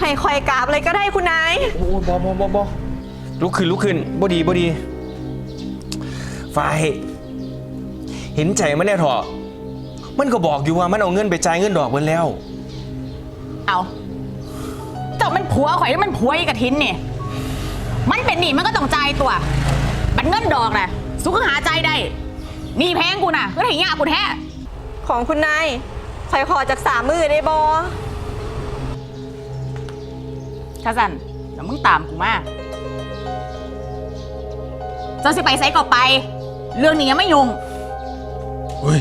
ให้คอยกราบเลยก็ได้คุณนาย โอ้บอบอบอบอลุกขึ้นลุกขึ้นบ่ดีบ่ดีฝ่ายเห็นใจมันแน่เถอะมันก็บอกอยู่ว่ามันเอาเงินไปจ่ายเงินดอกเบิดแล้ว เอาเจ้ามันผัวข่อยแล้วมันผัวอีกระทินเนี่ยมันเป็นหนี้มันก็ต้องจ่ายตัวบัตรเงินดอกน่ะสุขหาใจายได้หนี่แพงกูน่ะก็ถึงยากกูแท้ของคุณนายคอยขอจากสามมือได้บอ ข้าสันเดี๋ยวมึงตามกูมาเจ้าสิไปไซก็ไป เรื่องนี้ยังไม่ยุ่งเฮ้ย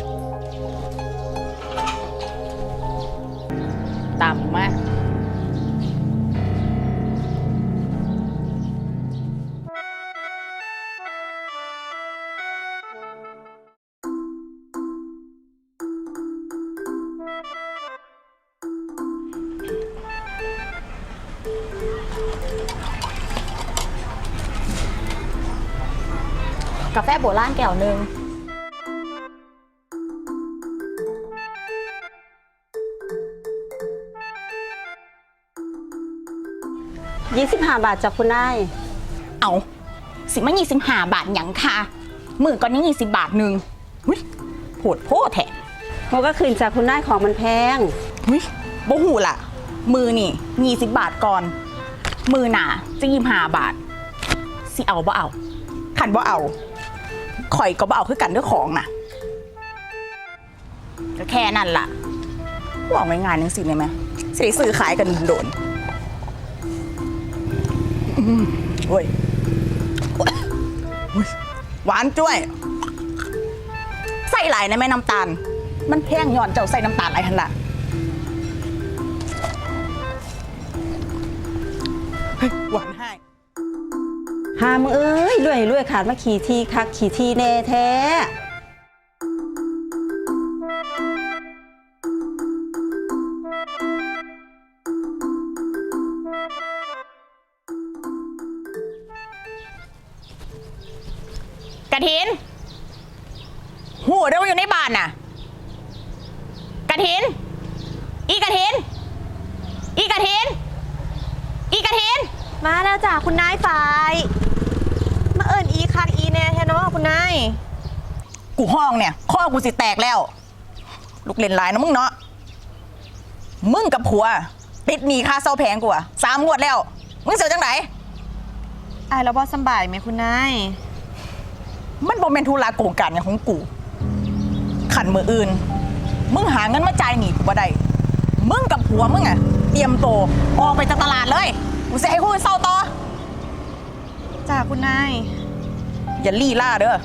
กาแฟโบราณแก้วหนึ่ง25บาทจากคุณนายเอาสิมายี่สิบห้าบาทหยังค่ะมือก่อนยังยี่สิบบาทหนึ่งหุ้ยโหดโพแท้มันก็คืนจากคุณนายของมันแพงหุ้ยบ่หูล่ะ มือนี่ยี่สิบบาทก่อน มือหนาจะยี่ห้าบาทสิเอาบ่เอาขันบ่เอา ข่อยก็บ่เอาคือกันเด้วยของน่ะก็แค่นั้นล่ะบอกง่ายๆนึงสิเลยไหมสิได้ซื้อขายกันโดนอืมโอ้ยโอ้ยอุ๊ยหวานจ้วย ใส่หลายนะแม่น้ำตาล มันแพงย้อนเจ้าใส่น้ำตาลอะไรทันละเฮ้ยหวานให้หามเอ้ยรวยรวยขาดมาขี่ทีคักขี่ทีแน่แท้กระถินหัวเดี๋ยวอยู่ในบ้านน่ะกระถิน อีกระถิน อีกระถิน อีกระถิน มาแล้วจ้ะคุณนายฝ่ายมาเอิญอี คักอีแน่แทนเนาะคุณนาย กูห้องเนี่ยข้อกูสิแตกแล้ว ลูกเล่นหลายนะมึงเนาะมึงกับผัว ติดหนีค่าเช่าแพงกูอะสามงวดแล้ว มึงเสียจังไหนไอ้แล้วบอสำบายไหมคุณนายมันบ่เป็นธุระโกงการอย่างของกู ขันมืออื่น มึงหาเงินมาจ่ายหนีกูบ่ได้มึงกับผัวมึงอะเตรียมโตวออกไปจากตลาดเลย กูจะให้คู่เศร้าต่อ จ้าคุณนาย อย่าลี่ล่าเด้อ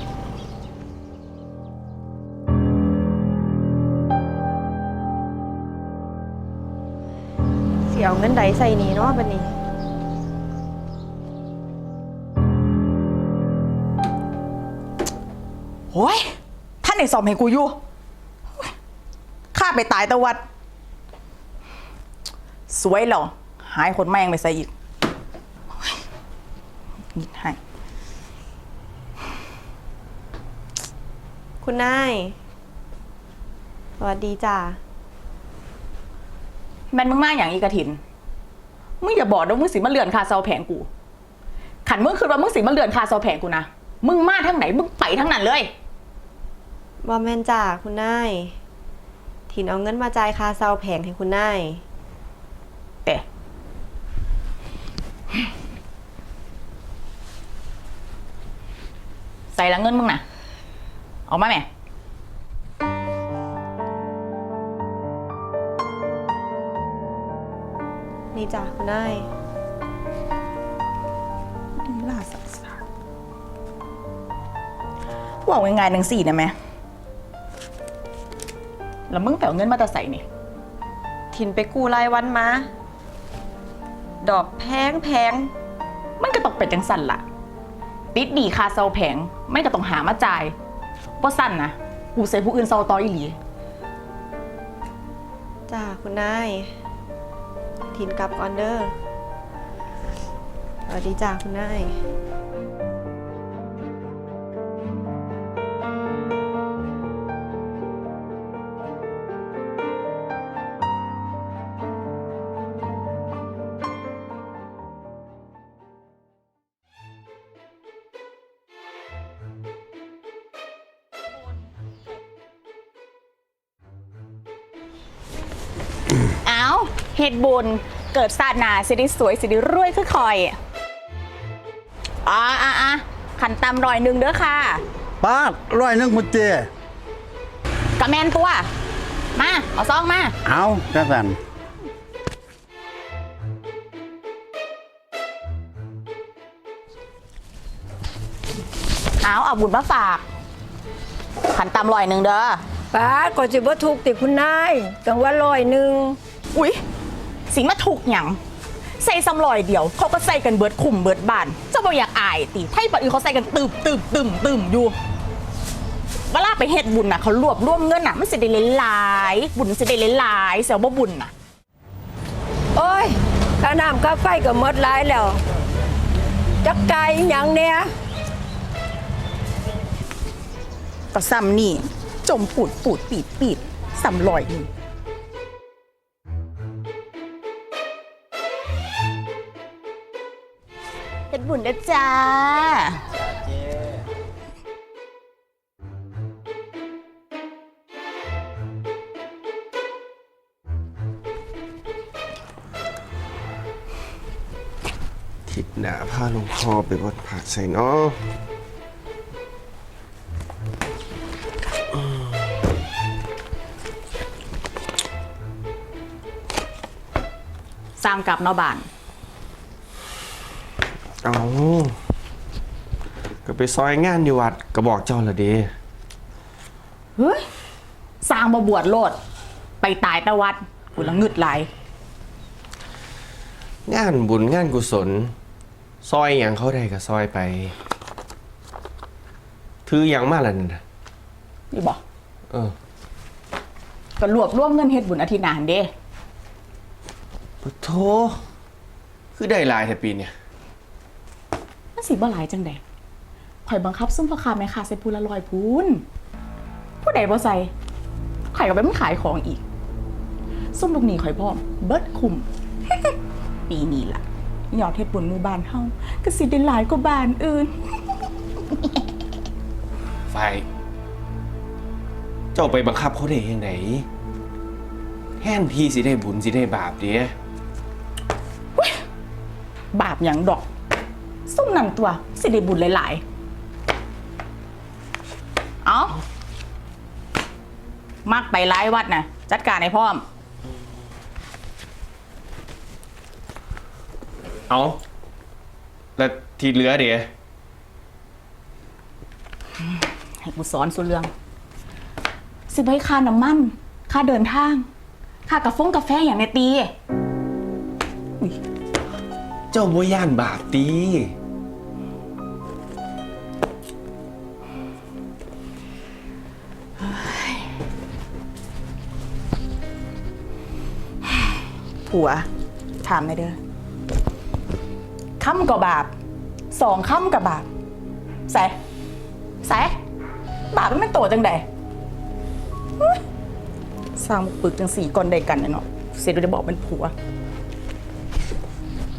เสียเอาเงินใดใส่นี้เนาะบันนี้ โอ้ยท่านไหนสอบให้กูอยู่ข้าไปตายตะวัด สวยเหรอหายคนแม่งไปใส่อีกโอ้ยนิดให้ คุณนาย สวัสดีจ้าแม่นมึงมาอย่างอีกระถิน มึงอย่าบอกนะมึงสิมาเลือนคาเซาแผงกู ขันมึงคือว่ามึงสิมาเลือนคาเซาแผงกูนะ มึงมาทั้งไหนมึงไปทั้งนั้นเลย บอแมนจ้าคุณนาย ถินเอาเงินมาจ่ายค่าเซาแผงให้คุณนาย แต่ ใส่ละเงินมึงนะ เอามาแม่ นี่จ้าคุณนายล่าสัตว์สาบอกง่ายๆหนึ่งสี่นะแม่แล้วมึงแปลเงินมาแต่ใส่นี่ ถินไปกู้รายวันมา ดอกแพงแพงมันก็ตกเป็นจังสั่นละติดดีคาเซาแผง มันก็ต้องหามาจ่าย เพราสั้นนะกูใส่ผู้อื่นเซาต่ออีหลีจ้าคุณนายถินกลับก่อนเด้อสวัสดีจ้าคุณนาย ฮ็ดบุญ เกิดศาสนาสิได้สวยสิได้รวยคือคอยอ่าอ่าอะขันตำรอยหนึ่งเด้อค่ะป้าดร้อยหนึงมุเจกระแมนตัว มาเอาซองมา เอาจังสันเอาเอาบุญมาฝาก ขันตำรอยหนึ่งเด้อ ป้าดก็สิบ่ถูกติคุณนายจังว่าร้อยหนึ่ง อุ๊ย สิมาถูกหยังใส่ซ้ำรอยเดียว เขาก็ใส่กันเบิดคุมเบิดบาน เจ้าบ่อยากอายติไทยปัดอื่นเขาใส่กันตึบตึบตึมตึมอยู่เวลาไปเฮ็ดบุญน่ะเขารวบรวมเงินน่ะมันสิได้หลายๆบุญมันสิได้หลายๆเสียบ่บุญน่ะโอ้ยค่าน้ำค่าไฟก็หมดหลายแล้ว จักไก่หยังเนี่ย ก็ซ้ำนี่จมปูดปูดปีดปีดซ้ำลอยนี่ บุญเด้อจ้า ทิศหนาผ้าลงคอไปบดผักใส่เนาะสร้างกลับเนาะบ้าน เอาก็ไปซอยงานอยู่วัดก็บอกเจ้าละเด้เฮ้ยสร้างมาบวชโลด ไปตายแตะวัดกูละงึดไหลายงานบุญงานกุศล ซอยอย่างเขาได้ก็ซอยไป ถืออย่างมาละนั่นน่ะนี่บอกเออก็รวบรวมเงินเฮ็ดบุญอาทิตย์หนานเด้พุทโธคือได้หลายแต่ปีเนี่ยมัน สิบ่หลายจังใดข่อยบังคับซุ่มพ่อค้าแม่ค้าใส่พูละลอยพูนผู้ใดบ่ใส่ข่อยก็ไปมันขายของอีก ซุ่มลูกหนี้ข่อยพร้อมเบิดคุม ปีนี้ล่ะยอดเฮ็ดบุญหมู่บ้านเฮาก็สิได้หลายกว่าบ้านอื่น ไฟ เจ้าไปบังคับเขาได้ยังไงแทนที่สิได้บุญสิได้บาปเด้บาปหยังดอก ซุ่มนั่นตัวสิได้บุญหลายๆ เอามักไปหลายวัดนะจัดการให้พร้อม เอาแล้วที่เหลือเดี๋ยวให้กูสอนสุเรื่อง สิไปค่าน้ำมัน ค่าเดินทาง ค่ากาแฟงกาแฟอย่างในตี เจ้าบ่ย่านบาปตี ผัว ถามหน่อยเด้อค่ำกับบาปสองค่ำกับบาปใส่ใส่บาปมันเป็นตัวจังใดสร้างปึกจังสี่ก่อนใดกันน่ะเนาะเสียดูจะบอกเป็นผัว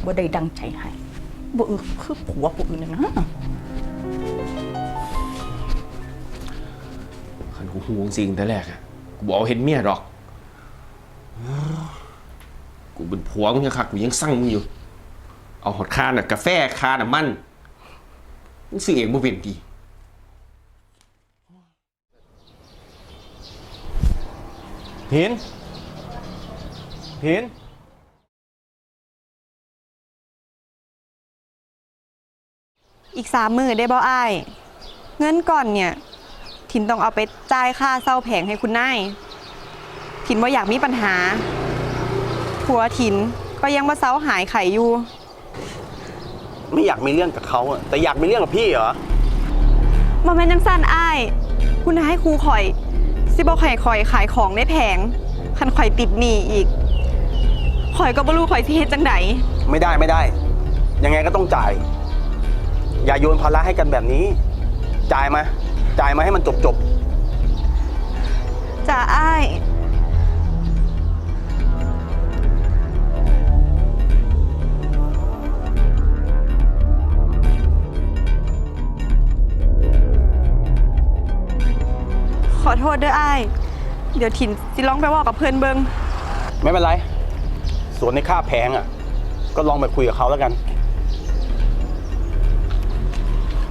บ่ได้ดังใจให้บ่เออคือผัวผู้อื่นน่ะนะขันกูห่วงสิ่งแต่แรกอะกูบอกเอาเห็นเมียดอก กูเป็นผัวมึงยังคักกูยังสั่งมึงอยู่ เอาหอดคาน่ะกาแฟคาน่ะมันมึงซื้อเองบ่เป็นดีพินพินอีกสามมือได้บ่อ้าย เงินก่อนเนี่ย ถินต้องเอาไปจ่ายค่าเศร้าแผงให้คุณนายถินว่าอยากมีปัญหา ผัวถินก็ยังว่าเศร้าหายไข่อยู่ ไม่อยากมีเรื่องกับเขาอะแต่อยากมีเรื่องกับพี่เหรอมาแม่นจังสั้นอ้าย คุณนายให้ครูข่อย สิบอกข่อยข่อยขายของได้แพงคันข่อยติดหนี้อีก ข่อยก็บ่รู้ข่อยสิเฮ็ดจังไดไม่ได้ไม่ได้ ยังไงก็ต้องจ่าย อย่าโยนภาระให้กันแบบนี้ จ่ายมา จ่ายมาให้มันจบจบ จ้าอ้าย ษเด้ออ้าย เดี๋ยวถิ่นสิร้องไปเว่ากับเพื่อนเบิงไม่เป็นไร ส่วนในค่าแพงอะ ก็ลองไปคุยกับเขาแล้วกัน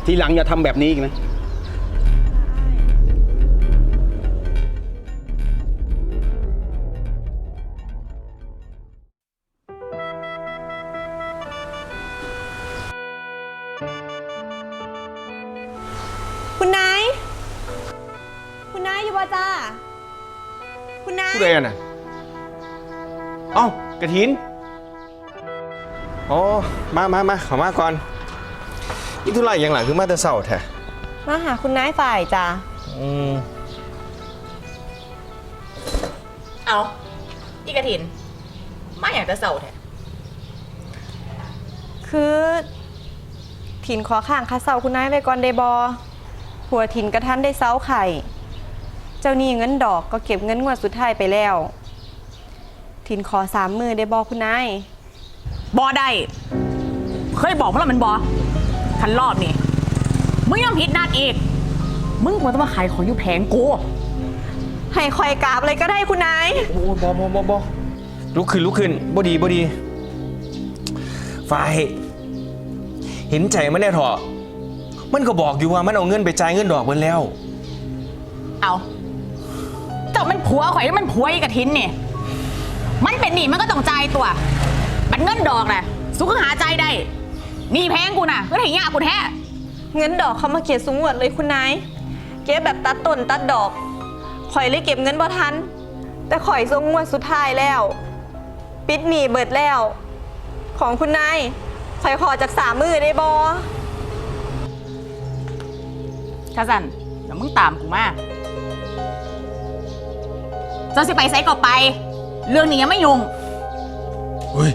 ทีหลังอย่าทำแบบนี้อีกนะ เอ้ากระถินอ๋อมามามาเขอมาก่อนนี่ธุระอยังหลังคือมาแต่เศร้าแท้มาหาคุณนายฝ่ายจ้าอืมเอาอีกระถิน มาอย่างจะเศร้าแท้คือถินขอข้างค่าเซาคุณนายไว้ก่อนเดบอหัวถินกระทันได้เซาไข่ เจ้าหนี้เงินดอกก็เก็บเงินงวดสุดท้ายไปแล้ว ถินขอสามมือเดบอคุณนายบอได้ เคยบอกมึงแล้วมันบอคันรอบนี่มึงยังผิดนัดอีก มึงควรต้องมาขายของอยู่แผงกู ให้คอยกราบเลยก็ได้คุณนาย โอ้บอบอบอบอลุกขึ้นลุกขึ้นบ่ดีบ่ดีฝ่ายเห็นใจมันแน่เถอะมันก็บอกอยู่ว่ามันเอาเงินไปจ่ายเงินดอกเบิดแล้ว เอาเจ้ามันผัวข่อยแล้วมันผัวอีกระทินนี่ มันเป็นหนี้มันก็ต้องจ่ายตัวบัตรเงินดอกน่ะสุขหาใจายได้หนี่แพงกูน่ะก็ถึงยากกูแท้เงินดอกเขามาเก็บสูงวดเลยคุณนายเก็บแบบตัดต้นตัดดอกข่อยเลยเก็บเงินบ่ทัน แต่ข่อยทรงงวดสุดท้ายแล้ว ปิดหนีเบิดแล้ว ของคุณนายข่อยขอจากสามมือได้บอถ้าสั่นเดี๋ยวมึงตามกูมาเจ้าสิไปไซก็ไป เรื่องนี้ยังไม่ยุ่ง เฮ้ย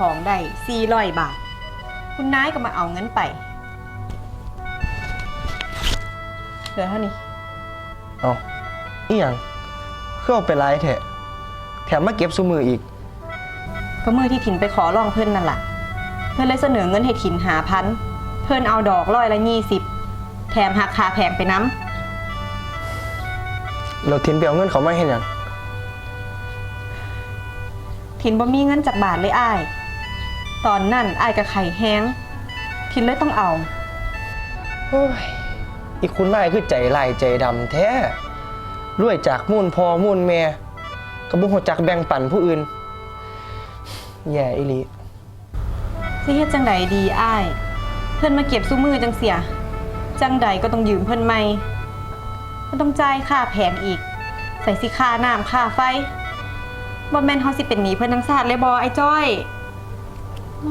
ขายของได้สี่ร้อยบาท คุณนายก็มาเอาเงินไป เหลือเท่านี้ เอาอีหยังคือเอาไปไลฟ์แถะแถมมาเก็บซุมืออีก ก็มือที่ถินไปขอลองเพื่อนนั่นแหละเพื่อนเลยเสนอเงินให้ถินหาพัน เพื่อนเอาดอกร้อยละยี่สิบแถมหักคาแพงไปน้เราทิ้นไปเอาเงินเขามาเห็นยังำถินบ่มีเงินจากบาทเลยอ้าย ตอนนั่นอ้ายกับไข่แห้งถินเลยต้องเอา โอ้ย อีกคุณนายคือใจลายใจดำแท้รวยจากมุ่นพอมุ่นแม่กระบุหัวจักแบ่งปันผู้อื่น แย่อีหลีสิเฮ็ดจังใดดีอ้าย เพื่อนมาเก็บสู้มือจังเสีย จังใดก็ต้องยืมเพื่อนใหม่มันต้องจ่ายค่าแผงอีก ใส่สิค่าน้ำค่าไฟบ่แม่นเฮาสิเป็นหนี้เพื่อนทั้งชาติเลยบ่ไอ้จ้อย ไง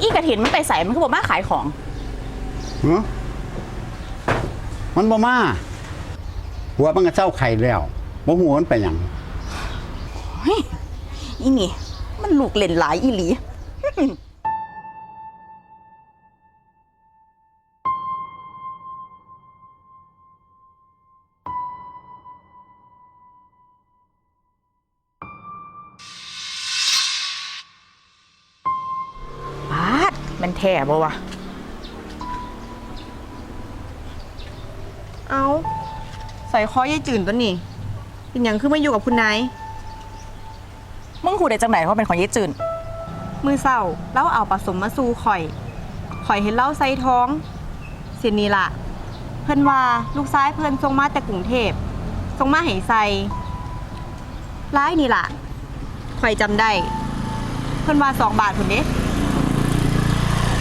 อีกระถินมันไปใส่มันก็บอกมาขายของหือมันบ่มา หัวมันก็เจ้าไข่แล้วบ่หัวมันไปหยังอีนี่มัน ลูกเล่นหลายอีหลีปาดมันแท่บ่วะ เอาใส่คอยายจืนตัวนี่เป็นหยังคือมาอยู่กับคุณนาย มึงคูได้จังไหนว่าเป็นของเยจืนมือเศร้าเล่าเอาผสมมาสู่ข่อย ข่อยเห็นเล่าใส่ท้องเสินี่ล่ะเพิ่นว่าลูกซ้ายเพิ่นส่งมาแต่กรุงเทพส่งมาให้ใสร้ายนี่ล่ะข่อยจำได้ เพิ่นว่าสองบาทพุ่นเด้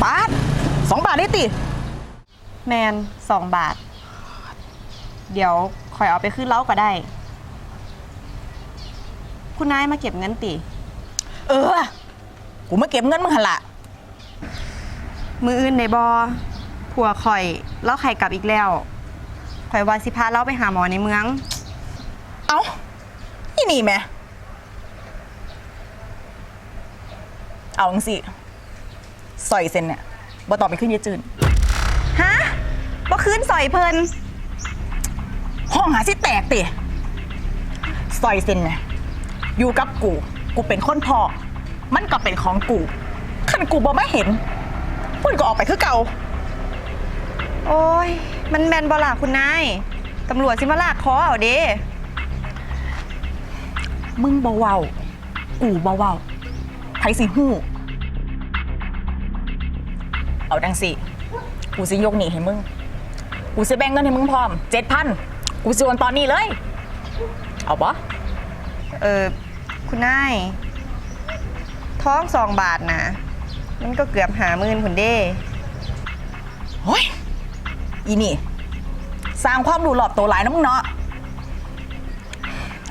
ปาดสองบาทได้ติ แมนสองบาท เดี๋ยวข่อยเอาไปขึ้นเล้าก็ได้ คุณนายมาเก็บเงินติ เออ กูมาเก็บเงินมึงหันละมืออื่นในบอผัวข่อยเล่าไข่กลับอีกแล้ว ข่อยว่าสิพาเล่าไปหาหมอในเมือง เอ้านี่นี่แม่เอาจังสิสอยเซ็นเนี่ยบ่ต่องไปขึ้นเยจืน ฮะบ่คืนสอยเพิ่นห้องหาสิแตกติสอยเซ็นเนี่ย อยู่กับกู กูเป็นคนพอ มันก็เป็นของกูขันกูบ่ไม่เห็นพุ่นก็ออกไปคือเก่า โอ้ย มันแมนบล่ะคุณนาย ตำรวจสิมาลากคอเอาเด้มึงบ่เว้ากูบ่เว้าไผสิฮู้ เอาดังสิ กูสิยกหนีให้มึง กูสิแบ่งเงินให้มึงพร้อมเจ็ดพัน กูสิโอนตอนนี้เลย เอาปะเออ คุณนายท้องสองบาทนะมันก็เกือบหาหมื่นผุนเด้โอ้ยอีนี่ สร้างความรู้หลอบตัวหลายนะมึงเนาะ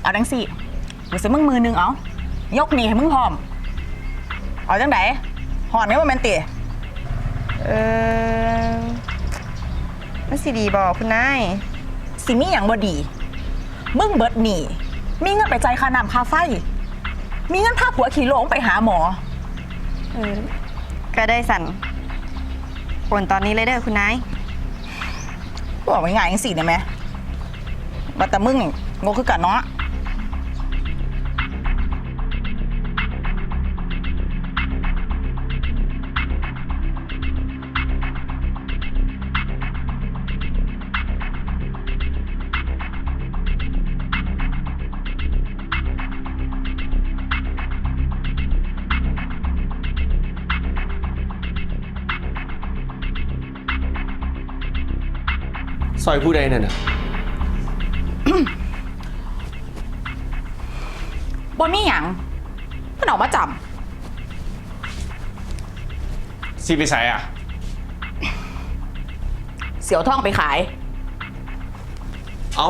เอาดังสิกูสิมึงมือหนึงเอา ยกหนีให้มึงพร้อม เอาจังไดหอนไงว่าแมนติ เออมันสิดีบอกคุณนายสิมีอย่างบ่ดี มึงเบิดหนีมีเงินไปจ่ายค่าน้ำค่าไฟ มีเงินพาผัวขี่โลงไปหาหมอ เออก็ได้สั่นโอนตอนนี้เลยเด้อคุณนาย บอกง่ายๆจังสิได้ไหมว่าแต่มึงนี่งกคือกันเนาะ ซอยผู้ใดนั่นน่ะบ่มีหยังมันออกมาจับซีไปใส่อะ เสียวท่องไปขาย เอา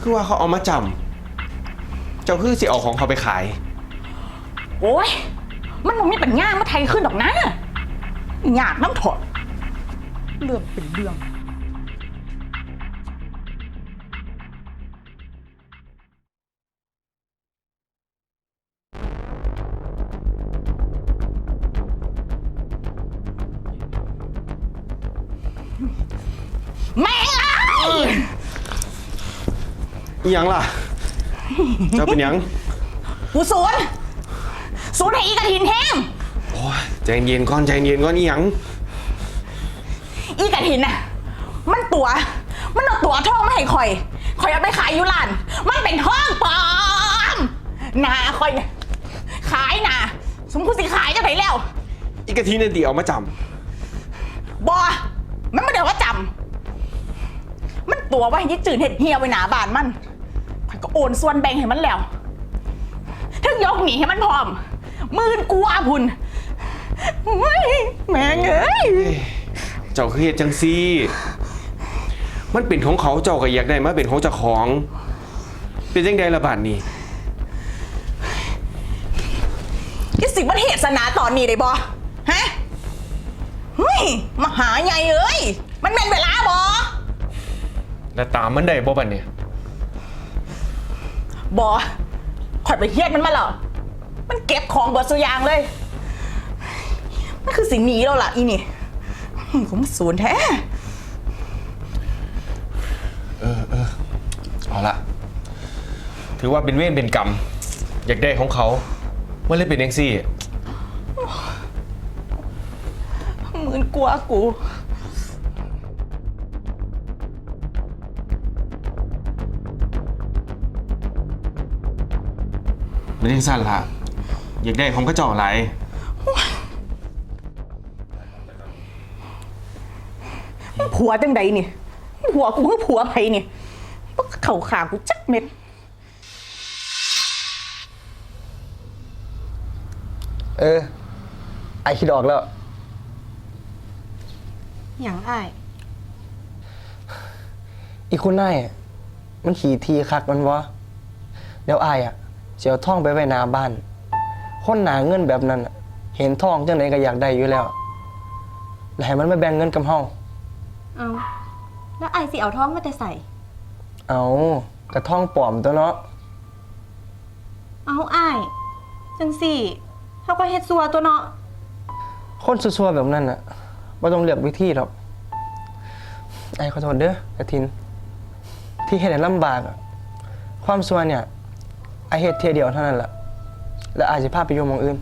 คือว่าเขาเอามาจำเจ้าคือสิเอาของเขาไปขาย โอ้ย มันมันมีปัญญามาไทยขึ้นดอกนะอยากน้ำถอดเรื่องเป็นเรื่อง อีหยังล่ะ เจ้าเป็นหยัง กูสวนสวนให้อีกระถินแห้ง โอ้ยใจเย็นก่อนใจเย็นก่อนอีหยัง อีกระถินน่ะ มันตัว มันเอาตัวทองมาให้คอยคอยเอาไปขายอยุลาน มันเป็นทองปลอมหนาคอยเนี่ยขายหนาสมคุณสิขายจะไหนแล้ว อีกะทีนั่นตีเอามาจบอมันไม่เดี๋ยวว่าจำมันตัวว่าให้ยิจืดเห็ดเหี่ยวไว้หนาบานมันคอย ก็โอนส่วนแบ่งให้มันแล้วถึงยกหนีให้มันพร้อมหมื่นกูอาพุนเฮ้ยแม่งเอ้ยำเจ้าคือเฮ็ดจังซี่ มันเป็นของเขาเจ้าก็อยากได้มาเป็นของเจ้าของ เป็นจังใดละบาดนี้ที่สิมันเหตุสนาตอนนี้ได้บอฮะเฮ้ยมาหาไงเอ้ย มันเป็นเวลาบอแล้วตามมันได้บ่บัดเนี่ย บอข่อยไปเฮียดมันมาแล้วมันเก็บของเบิดสุอยางเลยมันคือสิ่งนี้แล้วล่ะอีนี่อืมผมศูนย์แท้เอาละถือว่าเป็นเวรเป็นกรรม อยากได้ของเขามันเลยเป็นจังซี่ หมื่นกลัวกู มันยังสั้นละอยากได้ของกระจอกไรผัวจังใดนี่ผัวกูคือผัวไผนี่พวกเข่าขากูจักเม็ด เออ ไอคิดออกแล้ว อย่างอ้ายอีคุณนายอะมันขี่ทีคักมันวะเดี๋ยวอายอะเสียวท่องไปไว้หนาบ้าน คนหนาเงินแบบนั้นอะเห็นท่องจังไหนก็อยากได้อยู่แล้วแล้วให้มันมาแบ่งเงินกับเฮาเอาแล้วไอายสิเอาท้องมาแต่ใส่ เอากระท่องปลอมตัวเนาะเอาไอายจังสี่เขาก็เฮ็ดซัวตัวเนาะคนซัวๆแบบนั้นอะบ่ต้องเลือกวิธีหรอกไอ้ขอโทษเด้อกระทิน ที่เฮ็ดให้ลำบากอะความซัวเนี่ย ไอเฮ็ดเทียเดียวเท่านั้นแหละแล้วอาจจะพาไปอยู่หมองอื่น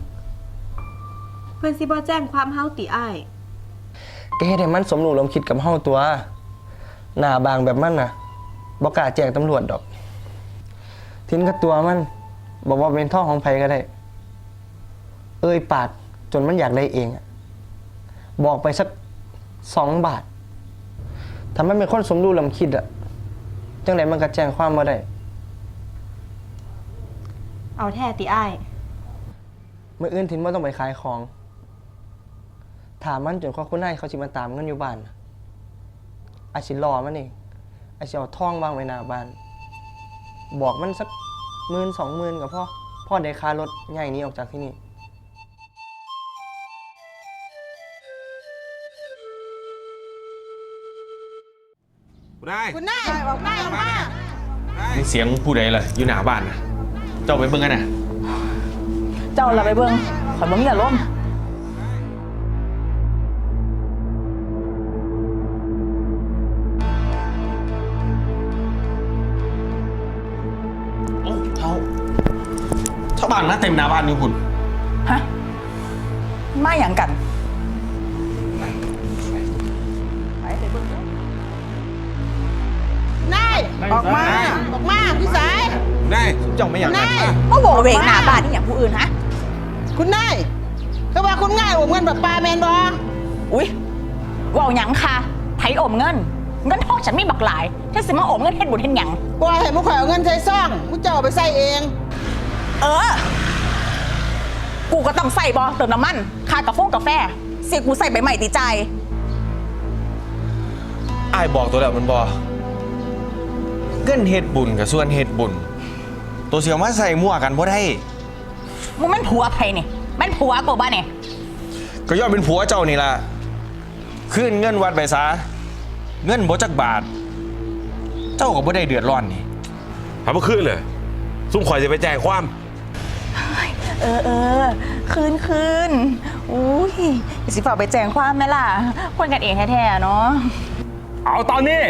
เพื่อนสิบ่แจ้งความเฮาติไอายก็เฮ็ดให้มันสมรู้ร่วมคิดกับเฮาตัว หน้าบางแบบมันน่ะบ่กล้าแจ้งตำรวจดอก ทิ้นกับตัวมันบอกว่าเป็นท่องของไผก็ได้ เอ้ยปากจนมันอยากได้เองอะบอกไปสักสองบาทถ้ามันเป็นคนสมรู้ร่วมคิดอะจังไดมันก็แจ้งความบ่ได้ เอาแท้ติไอายเมื่ออื่นทิ้นว่าต้องไปขายของ ถามมันจนข้อคุณนายเขาสิมาตามเงินอยู่บ้านน่ะอาชิรอมันเองอาชิเอาท่องวางไว้หน้าบ้าน บอกมันสักหมื่นสองหมื่นกับพ่อ พ่อได้ค่ารถใหญ่หนี้ออกจากที่นี่ คุณนายคุณนายออกมาออกมานี่เสียงผู้ใดล่ะอยู่หน้าบ้านนะ เจ้าไปเบิ่งกันนะเจ้าเราไปเบิ่งขอยบ่มีอารมณ์โอ้เท่าชาวบ้านนะเต็มหน้าบ้านอยู่คุณฮะมาหยังกันนายออกมา ออกมาพี่สาย ได้เจ้าไม่อยากนายมาโบกเวกหน้าบ้านนี่อย่างผู้อื่นฮะ คุณนายก็ว่าคุณง่ายอมเงินแบบปลาแมนบออุ้ยเว่าหยังค่ะไถอมเงิน เงินทองฉันไม่บักหลายฉันสิมาอมเงินเฮ็ดบุญเฮ็ดหยังปล่อยให้มุกข่อยเอาเงินใส่ซ่องมุกเจ้าเอาไปใส่เองเออ กูก็ต้องใส่บอเติมน้ำมันค่ากาแฟกาแฟ เสียกูใส่ใบใหม่ตีใจอ้ายบอกตัวแล้วมันบอเงินเฮ็ดบุญกับส่วนเฮ็ดบุญ ตัวเสียวมาใส่มั่วกันบ่ได้มึงแม่นผัวใครนี่แม่นผัวกูบ้าเนี่ยก็ย้อนเป็นผัวเจ้านี่ล่ะคืนเงินวัดไปซะเงินบ่จักบาท เจ้าก็บ่ได้เดือดร้อนนี่ทำเมื่อคืนเลยซุ่มข่อยจะไปแจ้งความ เออเออคืนคืนอุ้ยอย่าสิฝากไปแจ้งความไหมล่ะคนกันเองแท้ๆเนาะเอาตอนนี้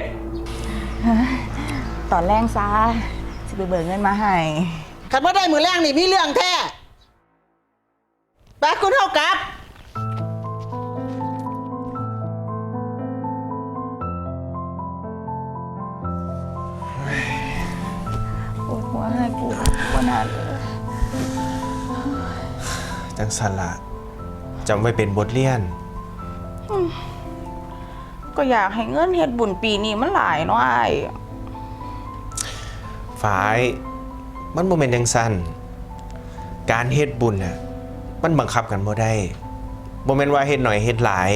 ตอนแรกซะ จะไปเบิกเงินมาให้ขันว่าได้มือแรงนี่มีเรื่องแท้ไปคุณเท่ากลับ ปวดหัวให้กูปวดหนาเลยจังสันละจำไว้เป็นบทเรียน ก็อยากให้เงินเฮ็ดบุญปีนี้มันหลายเนาะไอ้าย ฝ่าย มันบ่แม่นจังซั่นการเฮ็ดบุญน่ะมันบังคับกันบ่ได้บ่แม่นว่าเฮ็ดหน่อยเฮ็ดหลาย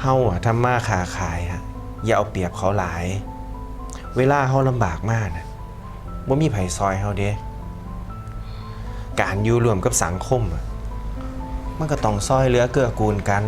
เฮาอะทำมาค้าขายอะอย่าเอาเปรียบเขาหลาย เวลาเฮาลำบากมากน่ะบ่มีไผซอยเฮาเด้การอยู่ร่วมกับสังคม มันก็ต้องซอยเหลือเกื้อกูลกัน